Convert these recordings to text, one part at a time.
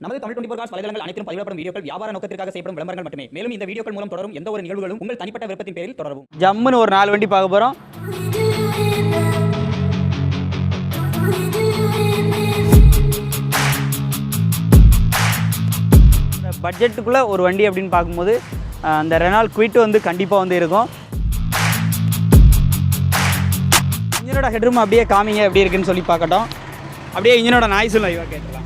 நமது Tamil twenty four cos வலைதளங்கள் அனைத்தும் பதிவிடப்படும் வீடியோக்கள் வியாபார நோக்கத்திற்காக செய்யப்படும் விளம்பரங்கள் மட்டுமே. மேலும் இந்த வீடியோக்கள் மூலம் தொடரும் எந்த ஒரு நிகழ்வுகளும் உங்கள் தனிப்பட்ட விருப்பத்தின் பேரில் தொடரும் ஜம்முன்னு ஒரு நாலு வண்டி பார்க்க போகிறோம் பட்ஜெட்டுக்குள்ளே ஒரு வண்டி அப்படின்னு பார்க்கும்போது அந்த ரெனால் குயிட் வந்து கண்டிப்பாக வந்து இருக்கும். இன்ஜினோட ஹெட்ரூம் அப்படியே காமிங்க எப்படி இருக்குன்னு சொல்லி பார்க்கட்டும். அப்படியே இன்ஜினோட நாய்ஸும் லைவாக கேட்கலாம்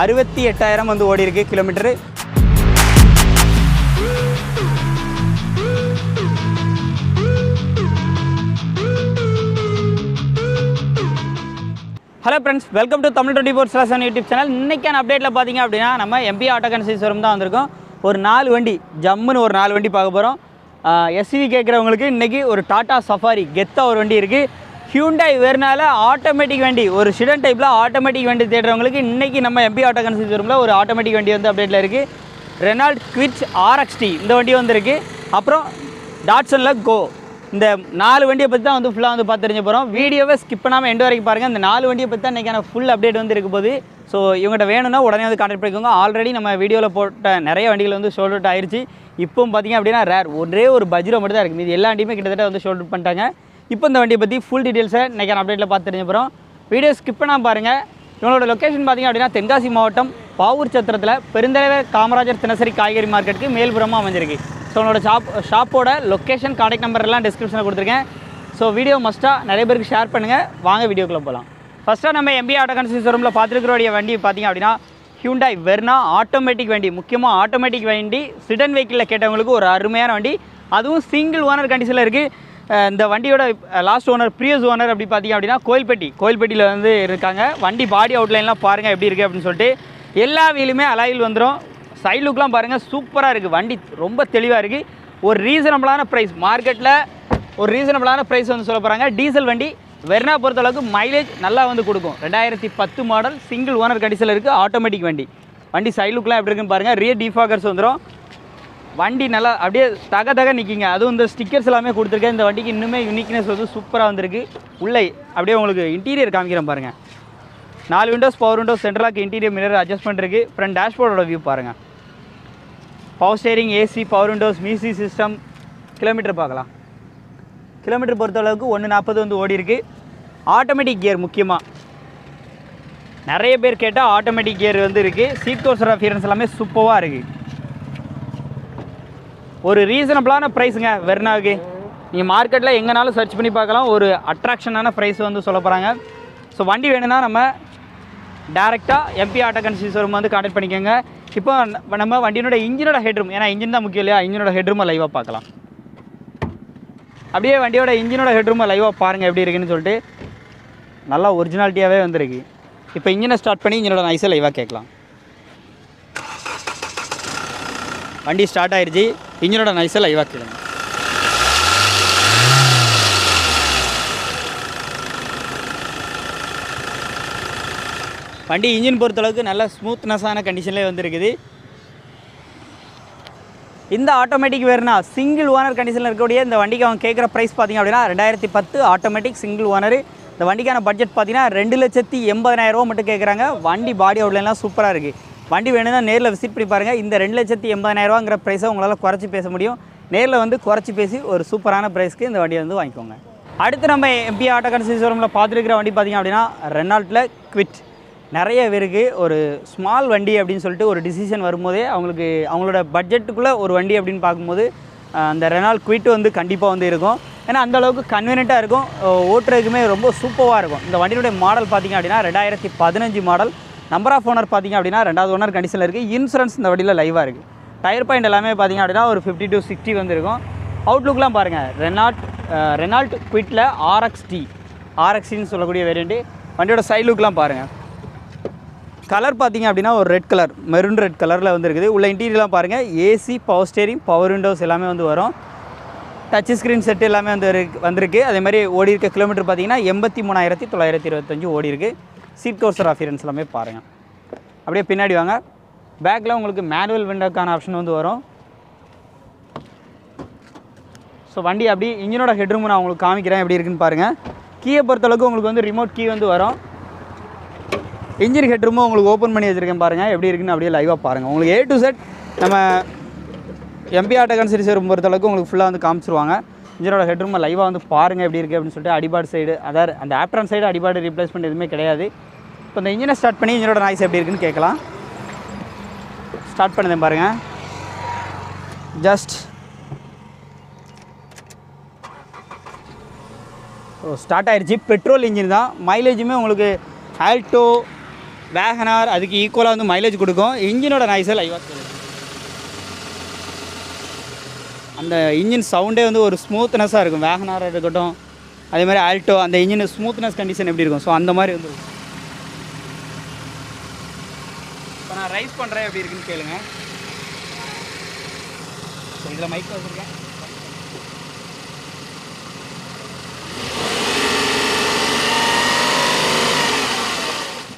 அறுபத்தி எட்டாயிரம் வந்து ஓடி இருக்கு kilometre hello friends welcome to Tamil twenty four ஸ்லாசன் YouTube channel இன்றைக்கான அப்டேட்டில் பார்த்தீங்க அப்படின்னா நம்ம எம்பி ஆட்டோ கன்சீஸ்வரம் தான் வந்திருக்கோம். ஒரு நாலு வண்டி ஜம்முன்னு ஒரு நாலு வண்டி பார்க்க போகிறோம் எஸ்யூவி கேட்குறவங்களுக்கு இன்றைக்கி ஒரு டாட்டா சஃபாரி கெத்தாக ஒரு வண்டி இருக்குது ஹியூண்டாய் வேறுனால ஆட்டோமேட்டிக் வண்டி. ஒரு ஸ்டூடெண்ட் டைப்பில் ஆட்டோமேட்டிக் வண்டி தேடுறவங்களுக்கு இன்றைக்கி நம்ம எம்பி ஆட்டோ கன்சீஸ்வரமில் ஒரு ஆட்டோமேட்டிக் வண்டி வந்து அப்டேட்டில் இருக்குது ரெனால்ட் குவிச் ஆர்எக்ஸ்டி இந்த வண்டி வந்துருக்கு. அப்புறம் டாட்சனில் கோ இந்த நாலு வண்டியை பற்றி தான் வந்து ஃபுல்லாக வந்து பார்த்து தெரிஞ்ச போகிறோம் வீடியோவை ஸ்கிப் பண்ணாமல் எண்டு வரைக்கும் பாருங்கள் இந்த நாலு வண்டியை பற்றி தான் இன்றைக்கான ஃபுல் அப்டேட் வந்து இருக்க போது ஸோ இவங்ககிட்ட வேணும்னா உடனே வந்து கான்டாக்ட் பண்ணிக்கோங்க. ஆல்ரெடி நம்ம வீடியோவில் போட்ட நிறைய வண்டிகள் வந்து ஷோல்ட் அவுட் ஆயிடுச்சு இப்போவும் பார்த்தீங்க அப்படின்னா ரேர் ஒரே ஒரு பஜ்ரோ மட்டும் தான் இருக்குது இது எல்லா வண்டியுமே கிட்டத்தட்ட வந்து ஷோல்ட் அவுட் பண்ணிட்டாங்க. இப்போ இந்த வண்டியை பற்றி ஃபுல் டீட்டெயில்ஸை இன்றைக்கான அப்டேட்டில் பார்த்து தெரிஞ்ச போகிறோம் வீடியோ ஸ்கிப் பண்ணால் பாருங்கள் இவங்களோட லொக்கேஷன் பார்த்திங்க அப்படின்னா தென்காசி மாவட்டம் பாவூர் சத்திரத்தில் பெருந்தலைவர் காமராஜர் தினசரி காய்கறி மார்க்கெட்டுக்கு மேல்புறமாக அமைஞ்சிருக்கு. ஸோ உங்களோட ஷாப் ஷாப்போட லொக்கேஷன் காண்டாக்ட் நம்பர் எல்லாம் டிஸ்கிரிப்ஷனில் கொடுத்துருக்கேன். ஸோ வீடியோ மஸ்ட்டாக நிறைய பேருக்கு ஷேர் பண்ணுங்கள் வாங்க வீடியோக்குள்ளே போகலாம் ஃபஸ்ட்டாக நம்ம எம்பி ஆட்டோ கன்சூஸ் ஷோரூமில் பார்த்துருக்கிறோடைய வண்டி பார்த்தீங்க அப்படின்னா ஹியூண்டாய் வெர்னா ஆட்டோமேட்டிக் வண்டி. முக்கியமாக ஆட்டோமேட்டிக் வண்டி சிடன் வெஹிக்கிளில் கேட்டவங்களுக்கு ஒரு அருமையான வண்டி. அதுவும் சிங்கிள் ஓனர் கண்டிஷனில் இருக்குது இந்த வண்டியோட லாஸ்ட் ஓனர் ப்ரீவியஸ் ஓனர் அப்படி பார்த்தீங்க அப்படின்னா கோயில்பட்டி. கோயில்பட்டியில் வந்து இருக்காங்க. வண்டி பாடி அவுட்லைன்லாம் பாருங்கள் எப்படி இருக்குது அப்படின்னு சொல்லிட்டு. எல்லா வீலுமே அலாயில் வந்துடும் சைட் லுக்லாம் பாருங்கள் சூப்பராக இருக்குது வண்டி ரொம்ப தெளிவாக இருக்குது ஒரு ரீசனபிளான ப்ரைஸ் மார்க்கெட்டில் ஒரு ரீசனபிளான ப்ரைஸ் வந்து சொல்ல போகிறாங்க டீசல் வண்டி வெர்னா பொறுத்தளவுக்கு மைலேஜ் நல்லா வந்து கொடுக்கும். ரெண்டாயிரத்தி பத்து மாடல் சிங்கிள் ஓனர் கண்டிஷனில் இருக்குது ஆட்டோமேட்டிக் வண்டி. வண்டி சைட் லுக்லாம் எப்படி இருக்குன்னு பாருங்கள் ரியர் டிஃபாகர்ஸ் வந்துடும் வண்டி நல்லா அப்படியே தக தக நிற்கிங்க அதுவும் இந்த ஸ்டிக்கர்ஸ் எல்லாமே கொடுத்துருக்கேன். இந்த வண்டிக்கு இன்னுமே யூனிக்னஸ் வந்து சூப்பராக வந்திருக்கு. உள்ளே அப்படியே உங்களுக்கு இன்டீரியர் காமிக்கிறேன் பாருங்கள் நாலு விண்டோஸ் பவர் விண்டோஸ் சென்ட்ரலாக இன்டீரியர் மிரர் அட்ஜஸ்ட்மெண்ட் இருக்குது ஃப்ரண்ட் டேஷ்போர்டோட வியூ பாருங்கள் power steering AC power windows music system kilometre பார்க்கலாம். கிலோமீட்டர் பொறுத்தளவுக்கு ஒன்று நாற்பது வந்து ஓடி இருக்கு. ஆட்டோமேட்டிக் கியர் முக்கியமாக நிறைய பேர் கேட்டால் ஆட்டோமேட்டிக் கியர் வந்து இருக்குது சீட் கோர்சர் அஃபியரன்ஸ் எல்லாமே சூப்பராக இருக்குது ஒரு ரீசனபிளான ப்ரைஸுங்க வெர்னாவுக்கு நீங்கள் மார்க்கெட்டில் எங்கேனாலும் சர்ச் பண்ணி பார்க்கலாம். ஒரு அட்ராக்ஷனான ப்ரைஸ் வந்து சொல்ல போகிறாங்க ஸோ வண்டி வேணும்னா நம்ம டேரெக்டாக எம்பி ஆட்டோ கன்சியூஸ் வந்து கான்டெக்ட் பண்ணிக்கோங்க. இப்போ நம்ம வண்டியினோட இன்ஜினோட ஹெட்ரூம் ஏன்னா இன்ஜின் தான் முக்கியம் இல்லையா? இன்ஜினோட ஹெட்ரூமை லைவாக பார்க்கலாம். அப்படியே வண்டியோட இன்ஜினோட ஹெட்ரூமை லைவாக பாருங்கள் எப்படி இருக்குன்னு சொல்லிட்டு. நல்லா ஒரிஜினாலிட்டியாகவே வந்திருக்கு. இப்போ இன்ஜினை ஸ்டார்ட் பண்ணி இன்ஜினோட நைஸை லைவாக கேட்கலாம். வண்டி ஸ்டார்ட் ஆயிருச்சு. இன்ஜினோட நைஸை லைவாக கேளுங்க. வண்டி இன்ஜின் பொறுத்தளவுக்கு நல்ல ஸ்மூத்னஸான கண்டிஷன்லேயே வந்துருக்குது. இந்த ஆட்டோமேட்டிக் வேறுனா சிங்கிள் ஓனர் கண்டிஷனில் இருக்கக்கூடிய இந்த வண்டிக்கு அவங்க கேட்குற ப்ரைஸ் பார்த்திங்க அப்படின்னா ரெண்டாயிரத்தி பத்து ஆட்டோமேட்டிக் சிங்கிள் ஓனர் இந்த வண்டிக்கான பட்ஜெட் பார்த்தீங்கன்னா ரெண்டு லட்சத்தி எண்பதாயிரம் ரூபா மட்டும் கேட்குறாங்க வண்டி பாடி அவுட்லைன்லாம் சூப்பராக இருக்குது வண்டி வேணும்னா நேரில் விசிட் பண்ணி பாருங்கள் இந்த ரெண்டு லட்சத்தி எண்பதாயிரரூவாங்கிற ப்ரைஸை உங்களால் குறைச்சி பேச முடியும். நேரில் வந்து குறைச்சி பேசி ஒரு சூப்பரான ப்ரைஸ்க்கு இந்த வண்டியை வந்து வாங்கிக்கோங்க. அடுத்து நம்ம எம்பி ஆட்டோ கன்சல்ட் ஷோரூமில் பார்த்துருக்கிற வண்டி பார்த்தீங்க அப்படின்னா ரெனால்ட்டில் குவிட் நிறைய பேருக்கு ஒரு ஸ்மால் வண்டி அப்படின்னு சொல்லிட்டு ஒரு டிசிஷன் வரும்போதே அவங்களுக்கு அவங்களோட பட்ஜெட்டுக்குள்ளே ஒரு வண்டி அப்படின்னு பார்க்கும்போது அந்த ரெனால் குவிட் வந்து கண்டிப்பாக வந்து இருக்கும். ஏன்னா அந்த அளவுக்கு கன்வீனியண்ட்டாக இருக்கும். ஓட்டுறதுக்குமே ரொம்ப சூப்பராக இருக்கும். இந்த வண்டியினுடைய மாடல் பார்த்தீங்க அப்படின்னா ரெண்டாயிரத்தி பதினஞ்சு மாடல் நம்பர் ஆஃப் ஓனர் பார்த்தீங்க அப்படின்னா ரெண்டாவது ஓனர் கண்டிஷனில் இருக்குது இன்சூரன்ஸ் இந்த வண்டியில் லைவாக இருக்குது டயர் பாயிண்ட் எல்லாமே பார்த்தீங்க அப்படின்னா ஒரு ஃபிஃப்டி டு சிக்ஸ்டி வந்துருக்கும். அவுட்லுக்லாம் பாருங்கள் ரெனால்ட் ரெனால்ட் குவிட்டில் ஆர்எக்ஸ்டி ஆர்எக்ஸ்டின்னு சொல்லக்கூடிய வேரியண்ட்டு வண்டியோட சைட் லுக்லாம் பாருங்கள் கலர் பார்த்தீங்க அப்படின்னா ஒரு ரெட் கலர் மெரூன் ரெட் கலரில் வந்துருக்குது. உள்ள இன்டீரியர்லாம் பாருங்கள் AC power steering power windows எல்லாமே வந்து வரும். டச் ஸ்க்ரீன் செட் எல்லாமே வந்து வந்திருக்கு. அதே மாதிரி ஓடி இருக்க கிலோமீட்டர் பார்த்தீங்கன்னா எண்பத்தி மூணாயிரத்தி தொள்ளாயிரத்தி இருபத்தஞ்சு ஓடி இருக்குது சீட் கவுசர் அஃபியரன்ஸ் எல்லாமே பாருங்கள் அப்படியே பின்னாடி வாங்க. பேக்கில் உங்களுக்கு மேனுவல் விண்டோக்கான ஆப்ஷன் வந்து வரும். ஸோ வண்டி அப்படி இன்ஜினோட ஹெட்ரூம் நான் உங்களுக்கு காமிக்கிறேன் எப்படி இருக்குன்னு பாருங்கள் கீயை பொறுத்தளவுக்கு உங்களுக்கு வந்து ரிமோட் கீ வந்து வரும். இன்ஜின் ஹெட்ரூமும் உங்களுக்கு ஓப்பன் பண்ணி வச்சுருக்கேன் பாருங்கள் எப்படி இருக்குன்னு அப்படியே லைவாக பாருங்கள் உங்களுக்கு ஏ டு செட் நம்ம எம்பி ஆட்டோகான் சீரிஸ் வரும் பொறுத்தளவுக்கு உங்களுக்கு ஃபுல்லாக வந்து காமிச்சிருவாங்க. இன்ஜினோட ஹெட்ரூமை லைவாக வந்து பாருங்கள் எப்படி இருக்குது அப்படின்னு சொல்லிட்டு அடிபாடு சைடு அதாவது அந்த ஆப்டான் சைடு அடிபாடு ரீப்ளேஸ்மெண்ட் எதுவுமே கிடையாது. இப்போ இந்த இன்ஜினை ஸ்டார்ட் பண்ணி இன்ஜினோட நாய்ஸ் எப்படி இருக்குன்னு கேட்கலாம். ஸ்டார்ட் பண்ணுதேன் பாருங்கள் ஜஸ்ட் ஓ ஸ்டார்ட் ஆகிடுச்சு பெட்ரோல் இன்ஜின் தான். மைலேஜுமே உங்களுக்கு ஆல்டோ வேகனார் அதுக்கு ஈக்குவலாக வந்து மைலேஜ் கொடுக்கும். இன்ஜினோட நாய்ஸை லைவாக கேளுங்க அந்த இன்ஜின் சவுண்டே வந்து ஒரு ஸ்மூத்னஸாக இருக்கும். வேகனாராக இருக்கட்டும். அதே மாதிரி ஆல்டோ அந்த இன்ஜின் ஸ்மூத்னஸ் கண்டிஷன் எப்படி இருக்கும்? ஸோ அந்த மாதிரி வந்து இப்போ நான் ரைஸ் பண்ணுறேன் எப்படி இருக்குன்னு கேளுங்க. ஸோ இதில் மைக் வச்சுருக்கேன்.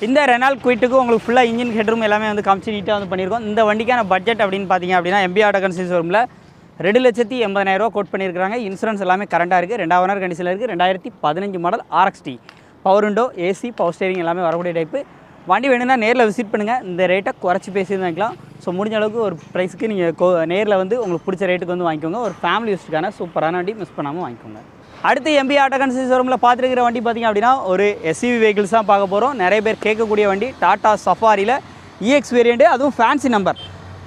இந்த ரெனால் குயிட்டுக்கு உங்களுக்கு ஃபுல்லாக இன்ஜின் ஹெட்ரூம் எல்லாமே வந்து காமிச்சு நீட்டாக வந்து பண்ணியிருக்கோம். இந்த வண்டிக்கான பட்ஜெட் அப்படின்னு பார்த்தீங்க அப்படின்னா எம்பி ஆட்டோ கன்சிஸ் ரூமில் ரெண்டு லட்சத்தி எண்பதாயிரரூவா கோட் பண்ணியிருக்காங்க இன்சூரன்ஸ் எல்லாமே கரண்டாக இருக்குது ரெண்டாவது ஓனர் கண்டிஷனில் இருக்குது ரெண்டாயிரத்தி பதினஞ்சு model RXT power window AC power steering எல்லாமே வரக்கூடிய டைப்பு வண்டி வேணும்னா நேரில் விசிட் பண்ணுங்கள் இந்த ரேட்டை குறைச்சி பேசி வாங்கிக்கலாம் ஸோ முடிஞ்ச அளவுக்கு ஒரு ப்ரைஸுக்கு நீங்கள் கோ நேரில் வந்து உங்களுக்கு பிடிச்ச ரேட்டுக்கு வந்து வாங்கிக்கோங்க. ஒரு ஃபேமிலி யூஸ்க்கான சூப்பரான வண்டி மிஸ் பண்ணாமல் வாங்கிக்கோங்க. அடுத்து எம்பி ஆட்டோ கன்சல்ஸ் ஷோரூமில் பார்த்துருக்கிற வண்டி பார்த்தீங்க அப்படின்னா ஒரு எஸ்யூவி வெஹிக்கிள்ஸ் தான் பார்க்க போகிறோம் நிறைய பேர் கேட்கக்கூடிய வண்டி டாட்டா சஃபாரியில் இஎக்ஸ் வேரியண்ட்டு அதுவும் ஃபேன்சி நம்பர்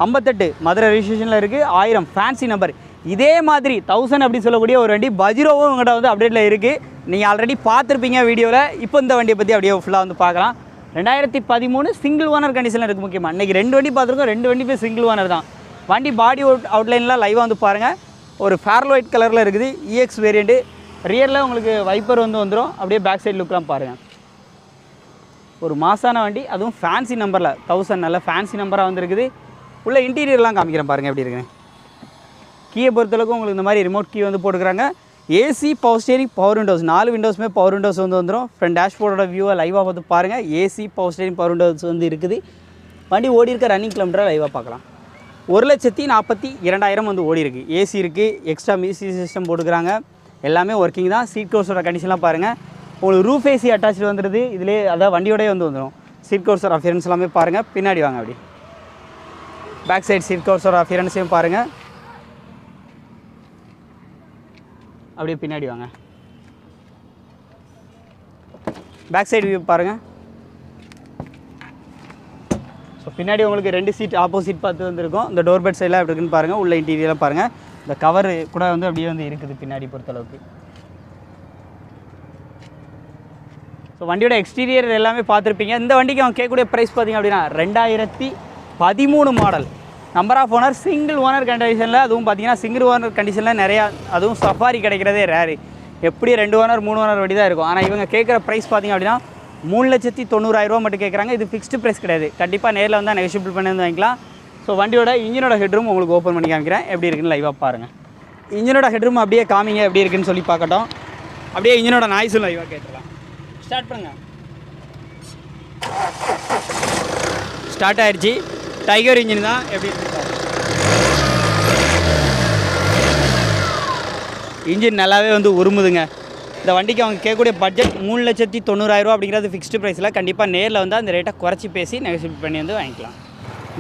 ஐம்பத்தெட்டு மதுரை ரிஜிஸ்ட்ரேஷனில் இருக்குது ஆயிரம் ஃபேன்சி நம்பர் இதே மாதிரி தௌசண்ட் அப்படின்னு சொல்லக்கூடிய ஒரு வண்டி பஜிரோவும் உங்கள்கிட்ட வந்து அப்டேட்டில் இருக்குது நீங்கள் ஆல்ரெடி பார்த்துருப்பீங்க வீடியோவில் இப்போ இந்த வண்டியை பற்றி அப்படியே ஃபுல்லாக வந்து பார்க்கலாம். ரெண்டாயிரத்தி பதிமூணு சிங்கிள் ஓனர் கண்டிஷனில் இருக்குது முக்கியமாக இன்றைக்கி ரெண்டு வண்டி பார்த்துருக்கோம். ரெண்டு வண்டி போய் சிங்கிள் ஓனர் தான். வண்டி பாடி அவுட் அவுட்லைன்லாம் லைவாக வந்து பாருங்கள் ஒரு ஃபேரல் ஒயிட் கலரில் இருக்குது. இஎக்ஸ் வேரியண்ட்டு ரியரில் உங்களுக்கு வைப்பர் வந்து வந்துடும் அப்படியே பேக் சைடு லுக்லாம் பாருங்கள் ஒரு மாசான வண்டி. அதுவும் ஃபேன்சி நம்பரில் தௌசண்ட் நல்ல ஃபேன்சி நம்பராக வந்துருக்குது உள்ள இன்டீரியர்லாம் காமிக்கிறேன் பாருங்கள் எப்படி இருக்குன்னு. கீயை பொறுத்தளவுக்கு உங்களுக்கு இந்த மாதிரி ரிமோட் கீ வந்து போட்டுக்கிறாங்க. AC power steering power windows நாலு விண்டோஸுமே பவர் விண்டோஸ் வந்து வந்துடும் ஃப்ரண்ட் டேஷ்போர்டோட வியூவை லைவாக பார்த்து பாருங்கள் AC power steering power windows வந்து இருக்குது. வண்டி ஓடி இருக்க ரன்னிங் கிலோமீட்டரை லைவாக பார்க்கலாம். ஒரு லட்சத்தி நாற்பத்தி இரண்டாயிரம் வந்து ஓடி இருக்குது ஏசி இருக்குது எக்ஸ்ட்ரா மியூசி சிஸ்டம் போட்டுக்கிறாங்க. எல்லாமே ஒர்க்கிங் தான். சீட் கோர்ஸோட கண்டிஷன்லாம் பாருங்கள் உங்களுக்கு ரூஃப் ஏசி அட்டாச்சு வந்துடுது இதிலே அதாவது வண்டியோடய வந்து வந்துடும் சீட் கோர்ஸோட அஃபியரன்ஸ் எல்லாமே பாருங்கள் பின்னாடி வாங்க அப்படி. பேக் சைட் சீட் கவர்ஸோட அஃபியரன்ஸையும் பாருங்கள் அப்படியே பின்னாடி வாங்க. பேக் சைடு வியூ பாருங்கள் ஸோ பின்னாடி உங்களுக்கு ரெண்டு சீட் ஆப்போசிட் பார்த்து வந்திருக்கும். இந்த டோர் பெட் சைடெலாம் எப்படி இருக்குன்னு பாருங்கள் உள்ள இன்டீரியலாக பாருங்கள் இந்த கவர் கூட வந்து அப்படியே வந்து இருக்குது பின்னாடி பொறுத்தளவுக்கு. ஸோ வண்டியோட எக்ஸ்டீரியர் எல்லாமே பார்த்துருப்பீங்க. இந்த வண்டிக்கு அவங்க கேட்கக்கூடிய ப்ரைஸ் பார்த்தீங்க அப்படின்னா ரெண்டாயிரத்தி பதிமூணு model number of owner single owner கண்டிஷனில் அதுவும் பார்த்தீங்கன்னா சிங்கிள் ஓனர் கண்டிஷனில் நிறையா அதுவும் சஃபாரி கிடைக்கிறதே ரேரு எப்படி ரெண்டு ஓனர் மூணு ஓனர் வண்டி தான் இருக்கும். ஆனால் இவங்க கேட்குற ப்ரைஸ் பார்த்தீங்க அப்படின்னா மூணு லட்சத்தி தொண்ணூறாயிரரூவா மட்டும் கேட்குறாங்க இது ஃபிக்ஸ்டு ப்ரைஸ் கிடையாது. கண்டிப்பாக நேரில் வந்தால் நெகோஷியபிள் பண்ணி வந்து வாங்கிக்கலாம். ஸோ வண்டியோட இன்ஜினோட ஹெட்ரூம் உங்களுக்கு ஓப்பன் பண்ணி காமிக்கிறேன். எப்படி இருக்குன்னு லைவாக பாருங்கள் இன்ஜினோட ஹெட்ரூம் அப்படியே காமிங்க எப்படி இருக்குன்னு சொல்லி பார்க்கட்டும். அப்படியே இன்ஜினோட நாய்ஸும் லைவாக கேட்டுடலாம். ஸ்டார்ட் பண்ணுங்கள் ஸ்டார்ட் ஆயிடுச்சு டைகர் இன்ஜின் தான் எப்படி இன்ஜின் நல்லாவே வந்து உருமுதுங்க. இந்த வண்டிக்கு அவங்க கேட்கக்கூடிய பட்ஜெட் மூணு லட்சத்தி தொண்ணூறாயிரரூவா அப்படிங்கிறது ஃபிக்ஸ்டு ப்ரைஸில் கண்டிப்பாக நேரில் வந்து அந்த ரேட்டை குறைச்சி பேசி நெகோசியேட் பண்ணி வந்து வாங்கிக்கலாம்.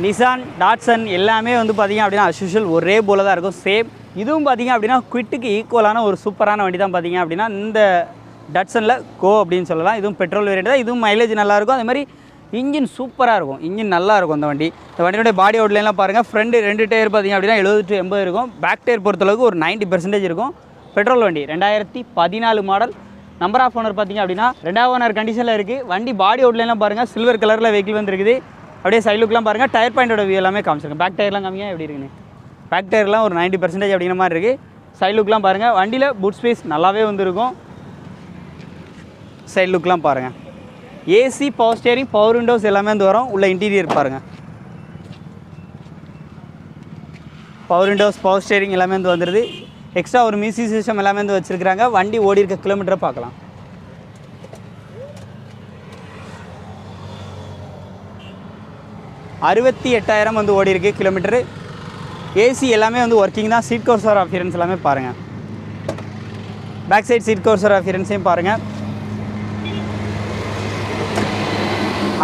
நிசான் டாட்சன் எல்லாமே வந்து பார்த்திங்க அப்படின்னா அஸ்யூஷுவல் ஒரே போல தான் இருக்கும். சேம் இதுவும் பார்த்திங்க அப்படின்னா குவிட்டுக்கு ஈக்குவலான ஒரு சூப்பரான வண்டி தான் பார்த்திங்க அப்படின்னா இந்த டட்சனில் கோ அப்படின்னு சொல்லலாம். இதுவும் பெட்ரோல் வேரியண்ட் தான். இதுவும் மைலேஜ் நல்லாயிருக்கும் அதே மாதிரி இன்ஜின் சூப்பராக இருக்கும். இன்ஜின் நல்லா இருக்கும் இந்த வண்டி. இந்த வண்டியோட பாடி அவுட்லைன்லாம் பாருங்கள் ஃப்ரண்ட் ரெண்டு டயர் பார்த்திங்க அப்படின்னா எழுபது டு எண்பது இருக்கும். பேக் டயர் பொறுத்தளவுக்கு ஒரு 90% பெர்சன்டேஜ் இருக்கும். பெட்ரோல் வண்டி ரெண்டாயிரத்தி பதினாலு மாடல் நம்பர் ஆஃப் ஓனர் பார்த்தீங்க அப்படின்னா ரெண்டாவது ஓனர் கண்டிஷனில் இருக்குது வண்டி பாடி அவுட்லைன்லாம் பாருங்கள் சில்வர் கலரில் வெஹிக்கிள் வந்துருக்குது. அப்படியே சைட் லுக்லாம் பாருங்கள் டயர் பாயிண்டோட வியூ எல்லாமே காமிச்சிருக்கேன். பேக் டயர்லாம் காமிங்க. எப்படி இருக்குன்னு. பேக் டயர்லாம் ஒரு நைன்ட்டி பர்சன்டேஜ் அப்படிங்கிற மாதிரி இருக்குது சைட் லுக்லாம் பாருங்கள் வண்டியில் புட் ஸ்பேஸ் நல்லாவே வந்துருக்கும். சைட் லுக்லாம் பாருங்கள் AC power steering power windows எல்லாமே வந்து வரும். உள்ள இன்டீரியர் பாருங்கள் பவர் விண்டோஸ் பவர் ஸ்டேரிங் எல்லாமே வந்து வந்துடுது எக்ஸ்ட்ரா ஒரு மியூசிக் சிஸ்டம் எல்லாமே வந்து வச்சுருக்கிறாங்க. வண்டி ஓடி இருக்க கிலோமீட்டரை பார்க்கலாம். அறுபத்தி எட்டாயிரம் வந்து ஓடி இருக்கு கிலோமீட்டரு ஏசி எல்லாமே வந்து ஒர்க்கிங் தான். சீட் கோர்சர் அஃபியரன்ஸ் எல்லாமே பாருங்கள் பேக் சைட் சீட் கோர்சர் அஃபியரன்ஸையும் பாருங்கள்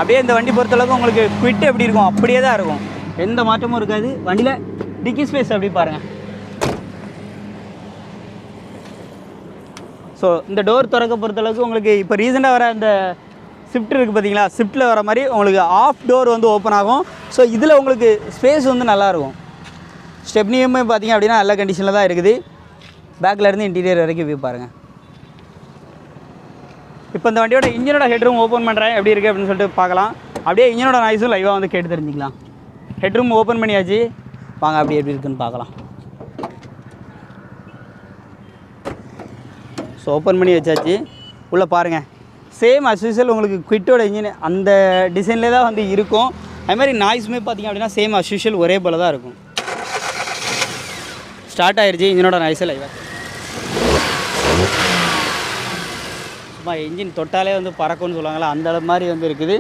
அப்படியே இந்த வண்டி பொறுத்தளவுக்கு உங்களுக்கு குவிட் எப்படி இருக்கும்? அப்படியே தான் இருக்கும். எந்த மாற்றமும் இருக்காது. வண்டியில் டிக்கி ஸ்பேஸ் அப்படி பாருங்கள் ஸோ இந்த டோர் திறக்க பொறுத்தளவுக்கு உங்களுக்கு இப்போ ரீசெண்டாக வர அந்த ஷிஃப்ட் இருக்குது பார்த்தீங்களா ஷிஃப்ட்டில் வர மாதிரி உங்களுக்கு ஆஃப் டோர் வந்து ஓப்பன் ஆகும். ஸோ இதில் உங்களுக்கு ஸ்பேஸ் வந்து நல்லாயிருக்கும் ஸ்டெப்னியுமே பார்த்தீங்க அப்படின்னா நல்ல கண்டிஷனில் தான் இருக்குது. பேக்கில் இருந்து இன்டீரியர் வரைக்கும் வியூ பாருங்கள் இப்போ இந்த வண்டியோட இன்ஜினோட ஹெட்ரூம் ஓப்பன் பண்ணுறேன் எப்படி இருக்குது அப்படின்னு சொல்லிட்டு பார்க்கலாம். அப்படியே இன்ஜினோட நாய்ஸும் லைவாக வந்து கேட்டு தெரிஞ்சுக்கலாம். ஹெட்ரூம் ஓப்பன் பண்ணியாச்சு. வாங்க அப்படி எப்படி இருக்குன்னு பார்க்கலாம். ஸோ ஓப்பன் பண்ணி வச்சாச்சு. உள்ளே பாருங்கள் சேம் அஸ்யூஷுவல் உங்களுக்கு குவிட்டோட இன்ஜின் அந்த டிசைன்லேயே தான் வந்து இருக்கும். அதுமாதிரி நாய்ஸுமே பார்த்தீங்க அப்படின்னா சேம் அஸ்யூஷுவல் ஒரே போல தான் இருக்கும். ஸ்டார்ட் ஆயிருச்சு. இன்ஜினோட நாய்ஸே லைவாக சும்மா இன்ஜின் தொட்டாலே வந்து பறக்கும்னு சொல்லுவாங்களா அந்த மாதிரி வந்து இருக்குது.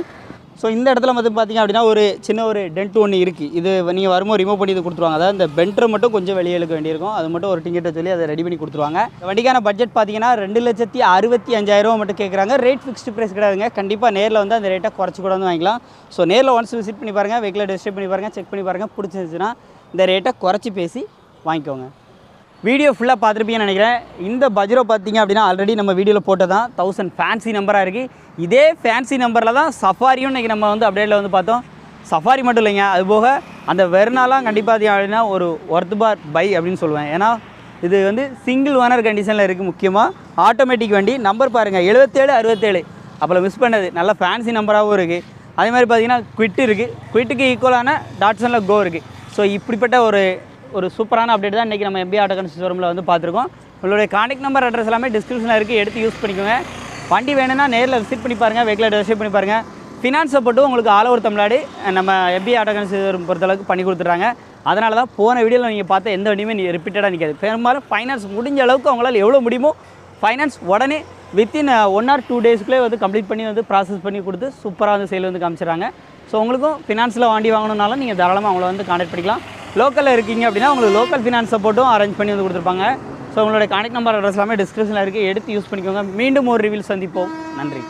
ஸோ இந்த இடத்துல வந்து பார்த்தீங்க அப்படின்னா ஒரு சின்ன ஒரு டென்ட் ஒன்று இருக்குது இது நீங்கள் வரும்போது ரிமூவ் பண்ணி இது கொடுத்துருவாங்க. அதாவது இந்த பென்ட்ரு மட்டும் கொஞ்சம் வெளியே எழுக்க வேண்டியிருக்கும். அது மட்டும் ஒரு டிக்கெட்டை சொல்லி அதை ரெடி பண்ணி கொடுத்துருவாங்க. வண்டிக்கான பட்ஜெட் பார்த்தீங்கன்னா ரெண்டு லட்சத்தி அறுபத்தி அஞ்சாயிரம் மட்டும் கேட்குறாங்க ரேட் ஃபிக்ஸ்டு ப்ரைஸ் கிடையாதுங்க. கண்டிப்பாக நேரில் வந்து அந்த ரேட்டை குறைச்சி கூட வந்து வாங்கிக்கலாம். ஸோ நேரில் ஒன்ஸ் விசிட் பண்ணி பாருங்கள் வெஹிக்கில் டெஸ்ட் பண்ணி பாருங்கள் செக் பண்ணி பாருங்கள் பிடிச்சிருந்துச்சுன்னா இந்த ரேட்டை குறைச்சி பேசி வாங்கிக்கோங்க. வீடியோ ஃபுல்லாக பார்த்துருப்பீங்கன்னு நினைக்கிறேன். இந்த பஜ்ரோ பார்த்தீங்க அப்படின்னா ஆல்ரெடி நம்ம வீடியோவில் போட்டதான் தௌசண்ட் ஃபேன்சி நம்பராக இருக்குது இதே ஃபேன்சி நம்பரில் தான் சஃபாரியும் இன்றைக்கி நம்ம வந்து அப்டேட்டில் வந்து பார்த்தோம். சஃபாரி மட்டும் இல்லைங்க. அது போக அந்த வெறுநாளாம் கண்டிப்பாக பார்த்தீங்க அப்படின்னா ஒரு ஒர்த் பார் பை அப்படின்னு சொல்லுவேன். ஏன்னா இது வந்து சிங்கிள் ஓனர் கண்டிஷனில் இருக்குது முக்கியமாக ஆட்டோமேட்டிக் வண்டி நம்பர் பாருங்கள் எழுபத்தேழு அறுபத்தேழு அப்போ மிஸ் பண்ணது. நல்ல ஃபேன்சி நம்பராகவும் இருக்குது அதே மாதிரி பார்த்தீங்கன்னா குவிட் இருக்குது குவிட்டுக்கு ஈக்குவலான டாட்ஸனில் கோ இருக்குது ஸோ இப்படிப்பட்ட ஒரு ஒரு சூப்பரான அப்டேட் தான் இன்றைக்கி நம்ம எம்பி ஆட்டோ கன்ஸ் ஷோரூமில் வந்து பார்த்துருக்கோம். உங்களுடைய கான்டெக்ட் நம்பர் அட்ரஸ் எல்லாமே டிஸ்கிரிப்ஷனில் இருக்குது எடுத்து யூஸ் பண்ணிக்கோங்க. வண்டி வேணும்னா நேரில் விசிட் பண்ணி பாருங்கள் வெஹிக்கில் விசிட் பண்ணி பாருங்கள் ஃபினான்ஸ் சப்போர்ட்டும் உங்களுக்கு ஆல் ஓவர் தமிழ்நாடு நம்ம எம்பி ஆட்டோ கன்ஸ் ஷோரூம் பொறுத்தளவுக்கு பண்ணி கொடுத்துட்றாங்க. அதனால தான் போன வீடியோவில் நீங்கள் பார்த்த எந்த வண்டியுமே நீ ரிப்பீட்டடாக நிற்காது பெரும்பாலும் ஃபைனான்ஸ் முடிஞ்ச அளவுக்கு அவங்களால எவ்வளோ முடியுமோ ஃபைனான்ஸ் உடனே வித்தின் ஒன் ஆர் டூ டேஸ்க்குள்ளே வந்து கம்ப்ளீட் பண்ணி வந்து ப்ராசஸ் பண்ணி கொடுத்து சூப்பராக வந்து சேல் வந்து காமிச்சிடுறாங்க. ஸோ உங்களுக்கும் ஃபினான்ஸில் வண்டி வாங்கணுன்னாலும் நீங்கள் தாராளமாக அவங்கள வந்து கான்டாக்ட் பண்ணிக்கலாம். லோக்கலில் இருக்கீங்க அப்படின்னா உங்களுக்கு லோக்கல் ஃபினான்ஸ் சப்போர்ட்டும் அரேஞ்ச் பண்ணி வந்து கொடுத்துருப்பாங்க. ஸோ உங்களுடைய கனெக்ட் நம்பர் அட்ரஸ் எல்லாமே டிஸ்கிரிப்ஷனில் இருக்குது எடுத்து யூஸ் பண்ணிக்கோங்க. மீண்டும் ஒரு ரிவியூல் சந்திப்போம். நன்றி.